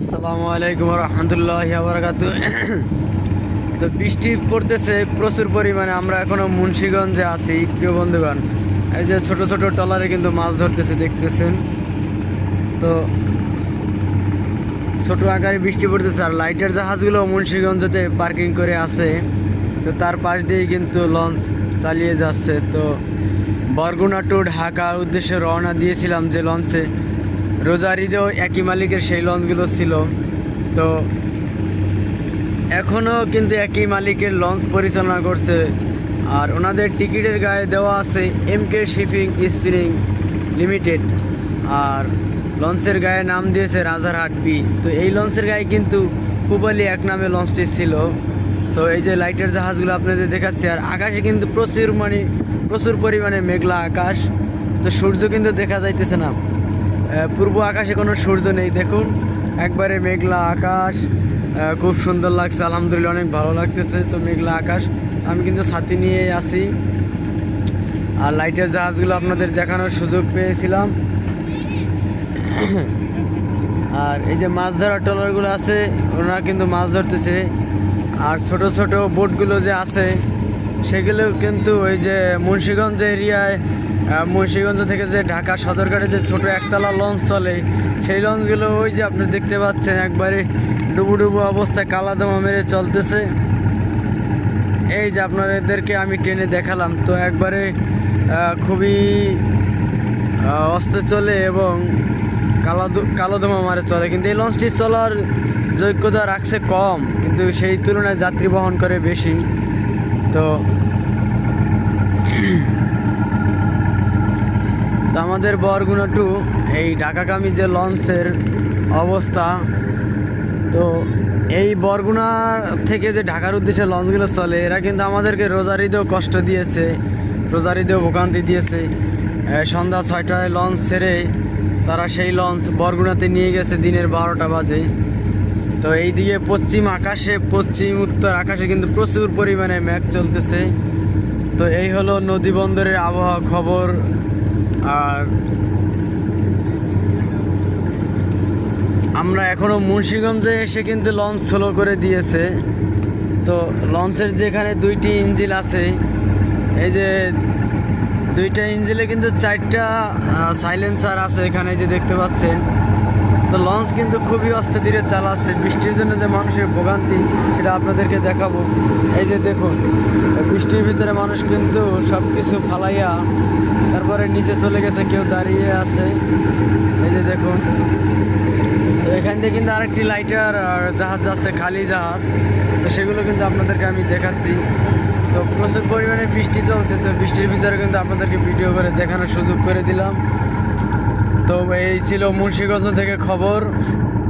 আসসালামু আলাইকুম রহমতুল্লাহ বারাকাতু তো বৃষ্টি পড়তেছে প্রচুর পরিমাণে, আমরা এখনও মুন্সিগঞ্জে আছি, প্রিয় বন্ধুগণ। এই যে ছোট ছোট টলারে কিন্তু মাছ ধরতেছে, দেখতেছেন? তো ছোট আকারে বৃষ্টি পড়তেছে, আর লাইটের জাহাজগুলো মুন্সিগঞ্জতে পার্কিং করে আছে। তো তার পাশ দিয়েই কিন্তু লঞ্চ চালিয়ে যাচ্ছে। তো বরগুনা টু ঢাকার উদ্দেশ্যে রওনা দিয়েছিলাম যে লঞ্চে। রোজারিদেও একই মালিকের সেই লঞ্চগুলো ছিল। তো এখনও কিন্তু একই মালিকের লঞ্চ পরিচালনা করছে। আর ওনাদের টিকিটের গায়ে দেওয়া আছে M K shipping spinning limited আর লঞ্চের গায়ে নাম দিয়েছে রাজারহাট বি তো এই লঞ্চের গায়ে কিন্তু পুবালি এক নামে লঞ্চটি ছিল। তো এই যে লাইটের জাহাজগুলো আপনাদের দেখাচ্ছি, আর আকাশে কিন্তু প্রচুর মানে প্রচুর পরিমাণে মেঘলা আকাশ। তো সূর্য কিন্তু দেখা যাইতেছে না। পূর্ব আকাশে কোনো সূর্য নেই। দেখুন, একবারে মেঘলা আকাশ। খুব সুন্দর লাগছে, আলহামদুলিল্লাহ অনেক ভালো লাগতেছে তো মেঘলা আকাশ। আমি কিন্তু ছাতি নিয়ে আসি আর লাইটের জাহাজগুলো আপনাদের দেখানোর সুযোগ পেয়েছিলাম। আর এই যে মাছ ধরার ট্রলারগুলো আছে ওনারা কিন্তু মাছ ধরতেছে। আর ছোট ছোট বোটগুলো যে আছে, সেগুলো কিন্তু ওই যে মুন্সীগঞ্জ এরিয়ায় মুন্সীগঞ্জ থেকে যে ঢাকা সদরঘাটে যে ছোট একতলা লঞ্চ চলে, সেই লঞ্চগুলো ওই যে আপনি দেখতে পাচ্ছেন, একবারে ডুবু ডুবু অবস্থায় কালাদমা মেরে চলতেছে। এই যে আপনাদেরকে আমি ট্রেনে দেখালাম, তো একবারে খুবই অস্তে চলে এবং কালো কালোদমা মারে চলে। কিন্তু এই লঞ্চটি চলার যোগ্যতা রাখছে কম, কিন্তু সেই তুলনায় যাত্রী বহন করে বেশি। তো আমাদের বরগুনা টু, এই ঢাকাগামী যে লঞ্চের অবস্থা, তো এই বরগুনা থেকে যে ঢাকার উদ্দেশ্যে লঞ্চগুলো চলে, এরা কিন্তু আমাদেরকে রোজারিদেও কষ্ট দিয়েছে রোজারিদেও ভোগান্তি দিয়েছে। সন্ধ্যা ছয়টায় লঞ্চ ছেড়ে তারা সেই লঞ্চ বরগুনাতে নিয়ে গেছে দিনের বারোটা বাজে। তো এইদিকে পশ্চিম আকাশে, পশ্চিম উত্তর আকাশে কিন্তু প্রচুর পরিমাণে ম্যাঘ চলতেছে। তো এই হলো নদী বন্দরের আবহাওয়া খবর। আর আমরা এখনও মুন্সিগঞ্জে এসে কিন্তু লঞ্চ স্লো করে দিয়েছে। তো লঞ্চের যেখানে দুইটি ইঞ্জিল আছে, এই যে দুইটা ইঞ্জিলে কিন্তু চারটা সাইলেন্সার আছে এখানে যে দেখতে পাচ্ছেন। তো লঞ্চ কিন্তু খুবই আস্তে ধীরে চালাচ্ছে। বৃষ্টির জন্য যে মানুষের ভোগান্তি, সেটা আপনাদেরকে দেখাবো। এই যে দেখুন বৃষ্টির ভিতরে মানুষ কিন্তু সব কিছু ফালাইয়া তারপরে নিচে চলে গেছে, কেউ দাঁড়িয়ে আছে। এই যে দেখুন, তো এখান থেকে কিন্তু আরেকটি লাইটার জাহাজ যাচ্ছে খালি জাহাজ। তো সেগুলো কিন্তু আপনাদেরকে আমি দেখাচ্ছি। তো প্রচুর পরিমাণে বৃষ্টি চলছে, তো বৃষ্টির ভিতরে কিন্তু আপনাদেরকে ভিডিও করে দেখানোর সুযোগ করে দিলাম। তো এই ছিল মুন্সীগঞ্জ থেকে খবর।